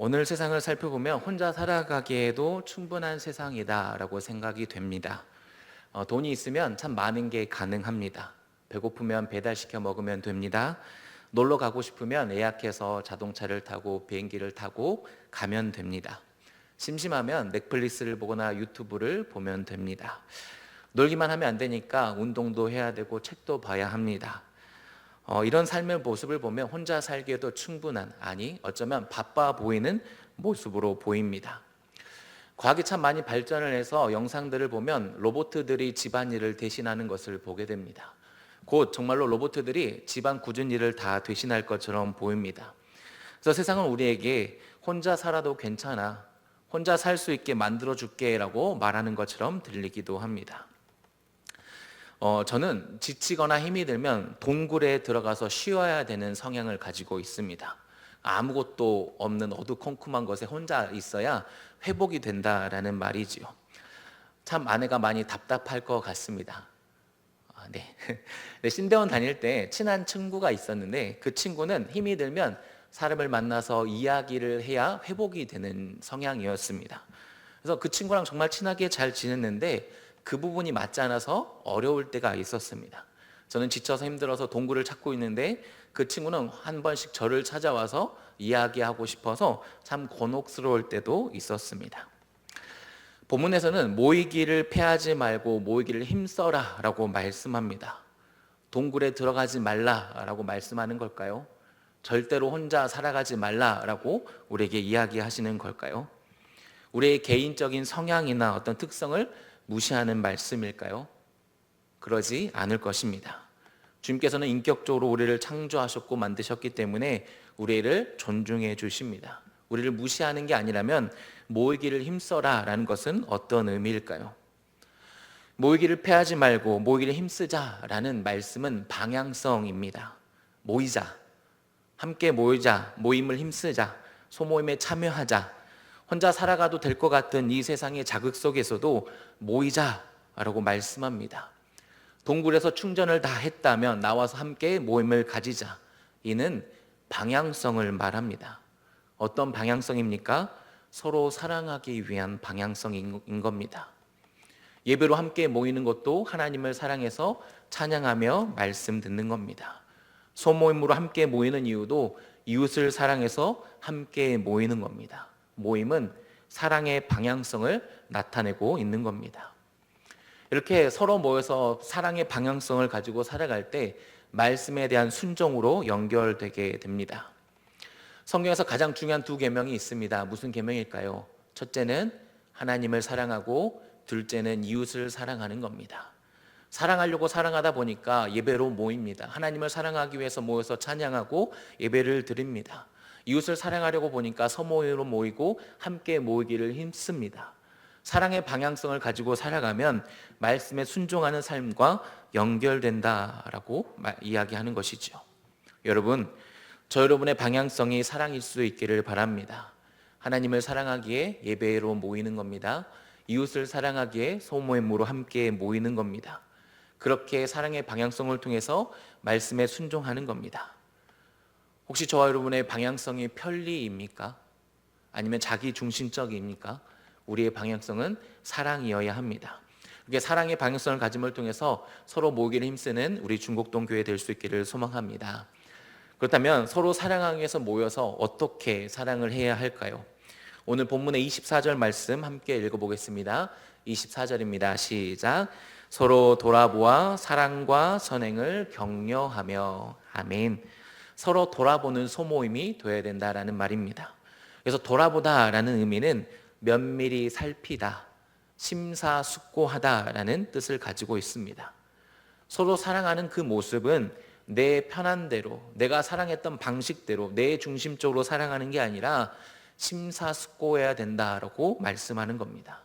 오늘 세상을 살펴보면 혼자 살아가기에도 충분한 세상이다라고 생각이 됩니다. 어, 돈이 있으면 참 많은 게 가능합니다. 배고프면 배달시켜 먹으면 됩니다. 놀러 가고 싶으면 예약해서 자동차를 타고 비행기를 타고 가면 됩니다. 심심하면 넷플릭스를 보거나 유튜브를 보면 됩니다. 놀기만 하면 안 되니까 운동도 해야 되고 책도 봐야 합니다. 어, 이런 삶의 모습을 보면 혼자 살기에도 충분한 아니 어쩌면 바빠 보이는 모습으로 보입니다. 과학이 참 많이 발전을 해서 영상들을 보면 로봇들이 집안일을 대신하는 것을 보게 됩니다. 곧 정말로 로봇들이 집안 굳은 일을 다 대신할 것처럼 보입니다. 그래서 세상은 우리에게 혼자 살아도 괜찮아. 혼자 살 수 있게 만들어 줄게라고 말하는 것처럼 들리기도 합니다. 어, 저는 지치거나 힘이 들면 동굴에 들어가서 쉬어야 되는 성향을 가지고 있습니다. 아무것도 없는 어두컴컴한 곳에 혼자 있어야 회복이 된다라는 말이지요. 참 아내가 많이 답답할 것 같습니다. 아, 네. 네, 신대원 다닐 때 친한 친구가 있었는데 그 친구는 힘이 들면 사람을 만나서 이야기를 해야 회복이 되는 성향이었습니다. 그래서 그 친구랑 정말 친하게 잘 지냈는데 그 부분이 맞지 않아서 어려울 때가 있었습니다. 저는 지쳐서 힘들어서 동굴을 찾고 있는데 그 친구는 한 번씩 저를 찾아와서 이야기하고 싶어서 참 곤혹스러울 때도 있었습니다. 본문에서는 모이기를 패하지 말고 모이기를 힘써라 라고 말씀합니다. 동굴에 들어가지 말라 라고 말씀하는 걸까요? 절대로 혼자 살아가지 말라 라고 우리에게 이야기하시는 걸까요? 우리의 개인적인 성향이나 어떤 특성을 무시하는 말씀일까요? 그러지 않을 것입니다. 주님께서는 인격적으로 우리를 창조하셨고 만드셨기 때문에 우리를 존중해 주십니다. 우리를 무시하는 게 아니라면 모이기를 힘써라 라는 것은 어떤 의미일까요? 모이기를 패하지 말고 모이기를 힘쓰자 라는 말씀은 방향성입니다. 모이자, 함께 모이자, 모임을 힘쓰자, 소모임에 참여하자, 혼자 살아가도 될 것 같은 이 세상의 자극 속에서도 모이자라고 말씀합니다. 동굴에서 충전을 다 했다면 나와서 함께 모임을 가지자. 이는 방향성을 말합니다. 어떤 방향성입니까? 서로 사랑하기 위한 방향성인 겁니다. 예배로 함께 모이는 것도 하나님을 사랑해서 찬양하며 말씀 듣는 겁니다. 소모임으로 함께 모이는 이유도 이웃을 사랑해서 함께 모이는 겁니다. 모임은 사랑의 방향성을 나타내고 있는 겁니다. 이렇게 서로 모여서 사랑의 방향성을 가지고 살아갈 때 말씀에 대한 순종으로 연결되게 됩니다. 성경에서 가장 중요한 두 계명이 있습니다. 무슨 계명일까요? 첫째는 하나님을 사랑하고 둘째는 이웃을 사랑하는 겁니다. 사랑하려고 사랑하다 보니까 예배로 모입니다. 하나님을 사랑하기 위해서 모여서 찬양하고 예배를 드립니다. 이웃을 사랑하려고 보니까 서모임으로 모이고 함께 모이기를 힘씁니다. 사랑의 방향성을 가지고 살아가면 말씀에 순종하는 삶과 연결된다라고 이야기하는 것이죠. 여러분, 저 여러분의 방향성이 사랑일 수 있기를 바랍니다. 하나님을 사랑하기에 예배로 모이는 겁니다. 이웃을 사랑하기에 소모임으로 함께 모이는 겁니다. 그렇게 사랑의 방향성을 통해서 말씀에 순종하는 겁니다. 혹시 저와 여러분의 방향성이 편리입니까? 아니면 자기 중심적입니까? 우리의 방향성은 사랑이어야 합니다. 그게 사랑의 방향성을 가짐을 통해서 서로 모이기를 힘쓰는 우리 중곡동 교회 될 수 있기를 소망합니다. 그렇다면 서로 사랑하기 위해서 모여서 어떻게 사랑을 해야 할까요? 오늘 본문의 24절 말씀 함께 읽어보겠습니다. 24절입니다. 시작. 서로 돌아보아 사랑과 선행을 격려하며 아멘. 서로 돌아보는 소모임이 되어야 된다라는 말입니다. 그래서 돌아보다라는 의미는 면밀히 살피다, 심사숙고하다라는 뜻을 가지고 있습니다. 서로 사랑하는 그 모습은 내 편한 대로, 내가 사랑했던 방식대로, 내 중심적으로 사랑하는 게 아니라 심사숙고해야 된다라고 말씀하는 겁니다.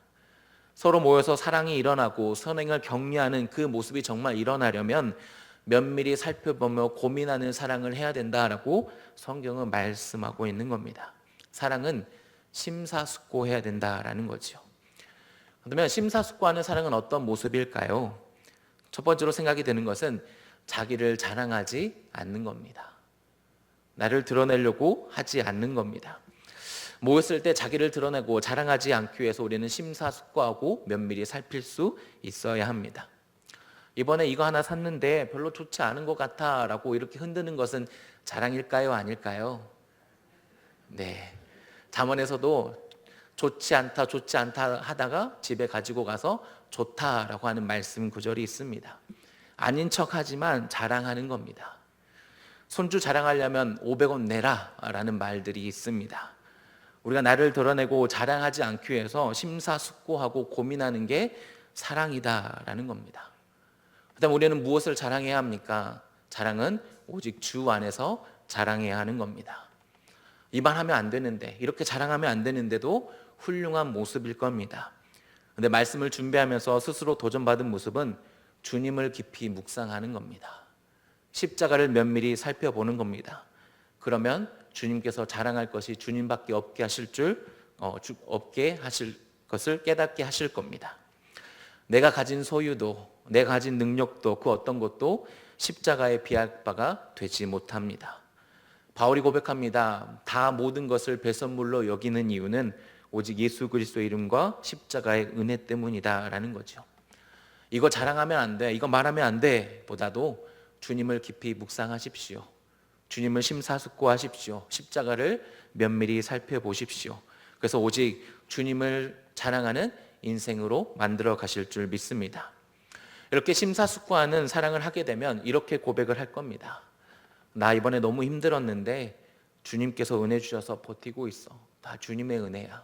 서로 모여서 사랑이 일어나고 선행을 격려하는 그 모습이 정말 일어나려면 면밀히 살펴보며 고민하는 사랑을 해야 된다라고 성경은 말씀하고 있는 겁니다. 사랑은 심사숙고해야 된다라는 거죠. 그러면 심사숙고하는 사랑은 어떤 모습일까요? 첫 번째로 생각이 드는 것은 자기를 자랑하지 않는 겁니다. 나를 드러내려고 하지 않는 겁니다. 모였을 때 자기를 드러내고 자랑하지 않기 위해서 우리는 심사숙고하고 면밀히 살필 수 있어야 합니다. 이번에 이거 하나 샀는데 별로 좋지 않은 것 같아 라고 이렇게 흔드는 것은 자랑일까요, 아닐까요? 네. 잠언에서도 좋지 않다, 좋지 않다 하다가 집에 가지고 가서 좋다라고 하는 말씀 구절이 있습니다. 아닌 척 하지만 자랑하는 겁니다. 손주 자랑하려면 500원 내라 라는 말들이 있습니다. 우리가 나를 드러내고 자랑하지 않기 위해서 심사숙고하고 고민하는 게 사랑이다라는 겁니다. 그다음 우리는 무엇을 자랑해야 합니까? 자랑은 오직 주 안에서 자랑해야 하는 겁니다. 이만 하면 안 되는데 이렇게 자랑하면 안 되는데도 훌륭한 모습일 겁니다. 근데 말씀을 준비하면서 스스로 도전받은 모습은 주님을 깊이 묵상하는 겁니다. 십자가를 면밀히 살펴보는 겁니다. 그러면 주님께서 자랑할 것이 주님밖에 없게 하실 줄 어, 주, 없게 하실 것을 깨닫게 하실 겁니다. 내가 가진 소유도 내가 가진 능력도 그 어떤 것도 십자가에 비할 바가 되지 못합니다. 바울이 고백합니다. 다 모든 것을 배선물로 여기는 이유는 오직 예수 그리스도의 이름과 십자가의 은혜 때문이다라는 거죠. 이거 자랑하면 안 돼. 이거 말하면 안 돼. 보다도 주님을 깊이 묵상하십시오. 주님을 심사숙고하십시오. 십자가를 면밀히 살펴보십시오. 그래서 오직 주님을 자랑하는 인생으로 만들어 가실 줄 믿습니다. 이렇게 심사숙고하는 사랑을 하게 되면 이렇게 고백을 할 겁니다. 나 이번에 너무 힘들었는데 주님께서 은혜 주셔서 버티고 있어. 다 주님의 은혜야.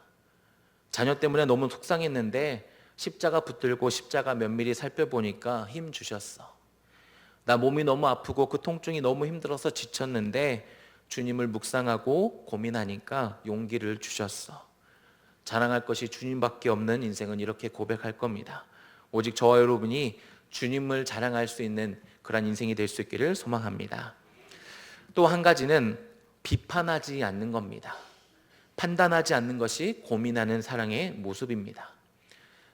자녀 때문에 너무 속상했는데 십자가 붙들고 십자가 면밀히 살펴보니까 힘 주셨어. 나 몸이 너무 아프고 그 통증이 너무 힘들어서 지쳤는데 주님을 묵상하고 고민하니까 용기를 주셨어. 자랑할 것이 주님밖에 없는 인생은 이렇게 고백할 겁니다. 오직 저와 여러분이 주님을 자랑할 수 있는 그런 인생이 될 수 있기를 소망합니다. 또 한 가지는 비판하지 않는 겁니다. 판단하지 않는 것이 고민하는 사랑의 모습입니다.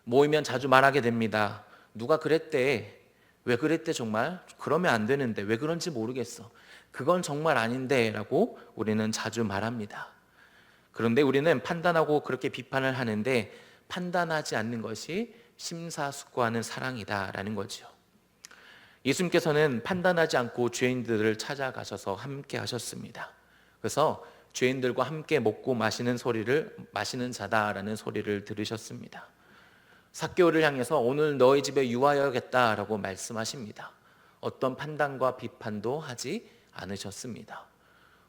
모이면 자주 말하게 됩니다. 누가 그랬대. 왜 그랬대 정말? 그러면 안 되는데 왜 그런지 모르겠어. 그건 정말 아닌데 라고 우리는 자주 말합니다. 그런데 우리는 판단하고 그렇게 비판을 하는데 판단하지 않는 것이 심사숙고하는 사랑이다라는 거죠. 예수님께서는 판단하지 않고 죄인들을 찾아가셔서 함께 하셨습니다. 그래서 죄인들과 함께 먹고 마시는 소리를 마시는 자다라는 소리를 들으셨습니다. 사개오를 향해서 오늘 너희 집에 유하여야겠다라고 말씀하십니다. 어떤 판단과 비판도 하지 않으셨습니다.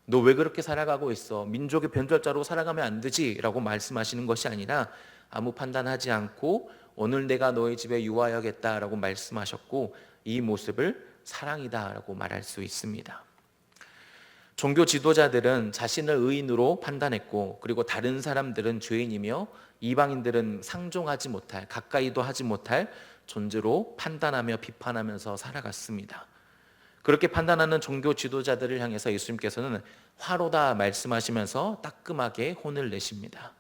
너 왜 그렇게 살아가고 있어? 민족의 변절자로 살아가면 안 되지 라고 말씀하시는 것이 아니라 아무 판단하지 않고 오늘 내가 너희 집에 유하여야겠다 라고 말씀하셨고 이 모습을 사랑이다 라고 말할 수 있습니다. 종교 지도자들은 자신을 의인으로 판단했고 그리고 다른 사람들은 죄인이며 이방인들은 상종하지 못할 가까이도 하지 못할 존재로 판단하며 비판하면서 살아갔습니다. 그렇게 판단하는 종교 지도자들을 향해서 예수님께서는 화로다 말씀하시면서 따끔하게 혼을 내십니다.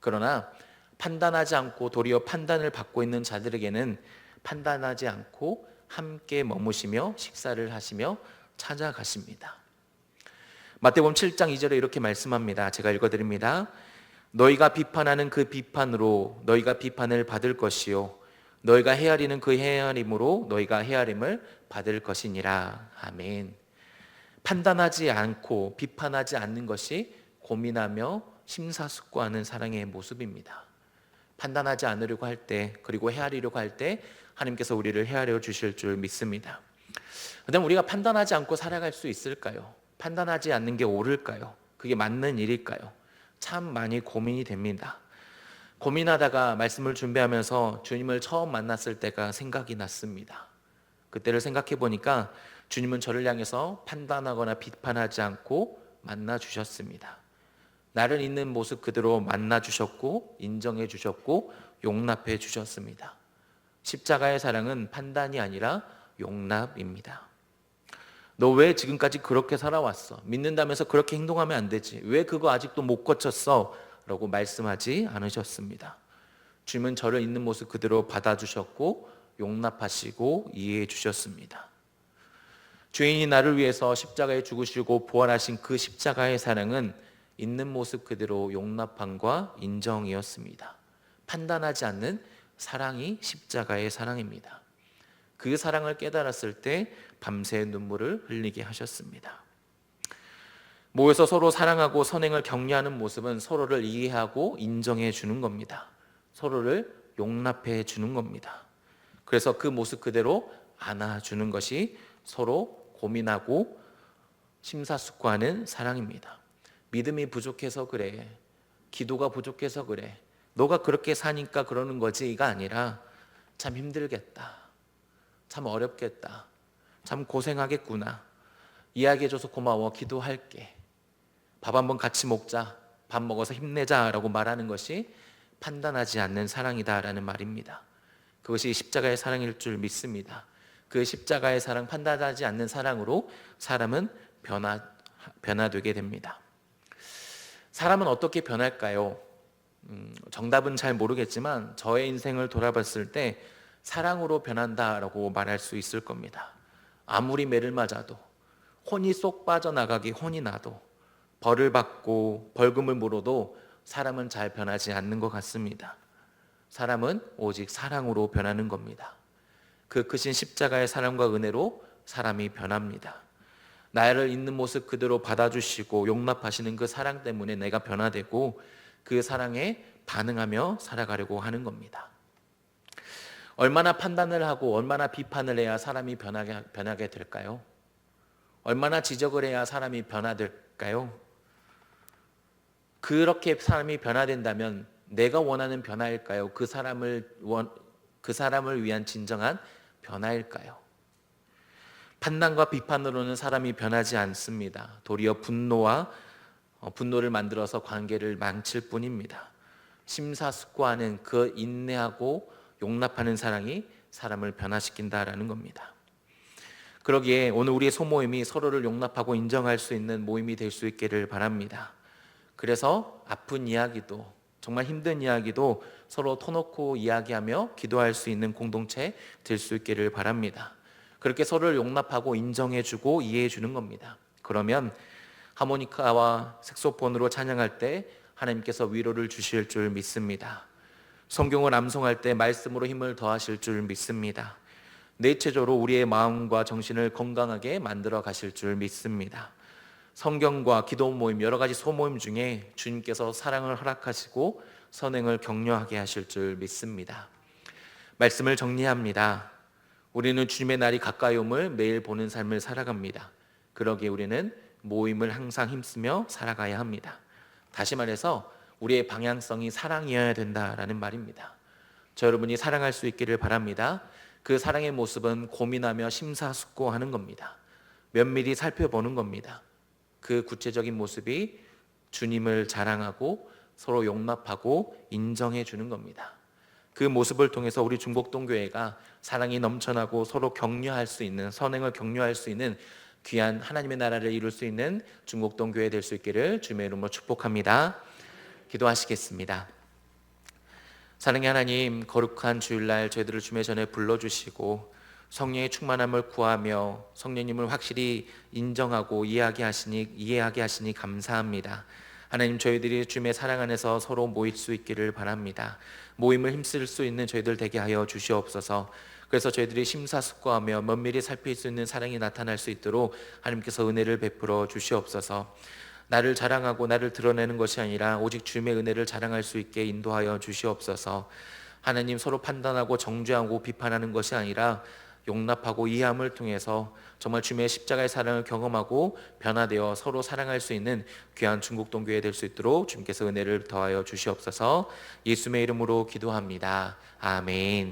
그러나 판단하지 않고 도리어 판단을 받고 있는 자들에게는 판단하지 않고 함께 머무시며 식사를 하시며 찾아가십니다. 마태복음 7장 2절에 이렇게 말씀합니다. 제가 읽어 드립니다. 너희가 비판하는 그 비판으로 너희가 비판을 받을 것이요 너희가 헤아리는 그 헤아림으로 너희가 헤아림을 받을 것이니라. 아멘. 판단하지 않고 비판하지 않는 것이 고민하며 심사숙고하는 사랑의 모습입니다. 판단하지 않으려고 할 때, 그리고 헤아리려고 할 때 하나님께서 우리를 헤아려 주실 줄 믿습니다. 그다음 우리가 판단하지 않고 살아갈 수 있을까요? 판단하지 않는 게 옳을까요? 그게 맞는 일일까요? 참 많이 고민이 됩니다. 고민하다가 말씀을 준비하면서 주님을 처음 만났을 때가 생각이 났습니다. 그때를 생각해 보니까 주님은 저를 향해서 판단하거나 비판하지 않고 만나 주셨습니다. 나를 있는 모습 그대로 만나 주셨고 인정해 주셨고 용납해 주셨습니다. 십자가의 사랑은 판단이 아니라 용납입니다. 너 왜 지금까지 그렇게 살아왔어? 믿는다면서 그렇게 행동하면 안 되지. 왜 그거 아직도 못 고쳤어? 라고 말씀하지 않으셨습니다. 주님은 저를 있는 모습 그대로 받아주셨고 용납하시고 이해해 주셨습니다. 죄인이 나를 위해서 십자가에 죽으시고 부활하신 그 십자가의 사랑은 있는 모습 그대로 용납함과 인정이었습니다. 판단하지 않는 사랑이 십자가의 사랑입니다. 그 사랑을 깨달았을 때 밤새 눈물을 흘리게 하셨습니다. 모여서 서로 사랑하고 선행을 격려하는 모습은 서로를 이해하고 인정해 주는 겁니다. 서로를 용납해 주는 겁니다. 그래서 그 모습 그대로 안아주는 것이 서로 고민하고 심사숙고하는 사랑입니다. 믿음이 부족해서 그래. 기도가 부족해서 그래. 너가 그렇게 사니까 그러는 거지가 아니라 참 힘들겠다. 참 어렵겠다. 참 고생하겠구나. 이야기해줘서 고마워. 기도할게. 밥 한번 같이 먹자. 밥 먹어서 힘내자라고 말하는 것이 판단하지 않는 사랑이다라는 말입니다. 그것이 십자가의 사랑일 줄 믿습니다. 그 십자가의 사랑 판단하지 않는 사랑으로 사람은 변화 변화되게 됩니다. 사람은 어떻게 변할까요? 음, 정답은 잘 모르겠지만 저의 인생을 돌아봤을 때 사랑으로 변한다라고 말할 수 있을 겁니다. 아무리 매를 맞아도 혼이 쏙 빠져나가기 혼이 나도 벌을 받고 벌금을 물어도 사람은 잘 변하지 않는 것 같습니다. 사람은 오직 사랑으로 변하는 겁니다. 그 크신 십자가의 사랑과 은혜로 사람이 변합니다. 나를 있는 모습 그대로 받아주시고 용납하시는 그 사랑 때문에 내가 변화되고 그 사랑에 반응하며 살아가려고 하는 겁니다. 얼마나 판단을 하고 얼마나 비판을 해야 사람이 변하게, 변하게 될까요? 얼마나 지적을 해야 사람이 변화될까요? 그렇게 사람이 변화된다면 내가 원하는 변화일까요? 그 사람을 원, 그 사람을 위한 진정한 변화일까요? 판단과 비판으로는 사람이 변하지 않습니다. 도리어 분노와 어, 분노를 만들어서 관계를 망칠 뿐입니다. 심사숙고하는 그 인내하고 용납하는 사랑이 사람을 변화시킨다라는 겁니다. 그러기에 오늘 우리의 소모임이 서로를 용납하고 인정할 수 있는 모임이 될 수 있기를 바랍니다. 그래서 아픈 이야기도 정말 힘든 이야기도 서로 터놓고 이야기하며 기도할 수 있는 공동체 될 수 있기를 바랍니다. 그렇게 서로를 용납하고 인정해주고 이해해주는 겁니다. 그러면 하모니카와 색소폰으로 찬양할 때 하나님께서 위로를 주실 줄 믿습니다. 성경을 암송할 때 말씀으로 힘을 더하실 줄 믿습니다. 내체적으로 우리의 마음과 정신을 건강하게 만들어 가실 줄 믿습니다. 성경과 기도 모임 여러 가지 소모임 중에 주님께서 사랑을 허락하시고 선행을 격려하게 하실 줄 믿습니다. 말씀을 정리합니다. 우리는 주님의 날이 가까이 옴을 매일 보는 삶을 살아갑니다. 그러기에 우리는 모임을 항상 힘쓰며 살아가야 합니다. 다시 말해서 우리의 방향성이 사랑이어야 된다라는 말입니다. 저 여러분이 사랑할 수 있기를 바랍니다. 그 사랑의 모습은 고민하며 심사숙고하는 겁니다. 면밀히 살펴보는 겁니다. 그 구체적인 모습이 주님을 자랑하고 서로 용납하고 인정해 주는 겁니다. 그 모습을 통해서 우리 중복동 교회가 사랑이 넘쳐나고 서로 격려할 수 있는 선행을 격려할 수 있는 귀한 하나님의 나라를 이룰 수 있는 중곡동 교회 될 수 있기를 주님의 이름으로 축복합니다. 기도하시겠습니다. 사랑의 하나님, 거룩한 주일날 저희들을 주의 전에 불러주시고 성령의 충만함을 구하며 성령님을 확실히 인정하고 이해하게 하시니 이해하게 하시니 감사합니다. 하나님 저희들이 주님의 사랑 안에서 서로 모일 수 있기를 바랍니다. 모임을 힘쓸 수 있는 저희들 되게 하여 주시옵소서. 그래서 저희들이 심사숙고하며 면밀히 살필 수 있는 사랑이 나타날 수 있도록 하나님께서 은혜를 베풀어 주시옵소서. 나를 자랑하고 나를 드러내는 것이 아니라 오직 주님의 은혜를 자랑할 수 있게 인도하여 주시옵소서. 하나님 서로 판단하고 정죄하고 비판하는 것이 아니라 용납하고 이해함을 통해서 정말 주님의 십자가의 사랑을 경험하고 변화되어 서로 사랑할 수 있는 귀한 중국 동교회 될 수 있도록 주님께서 은혜를 더하여 주시옵소서. 예수의 이름으로 기도합니다. 아멘.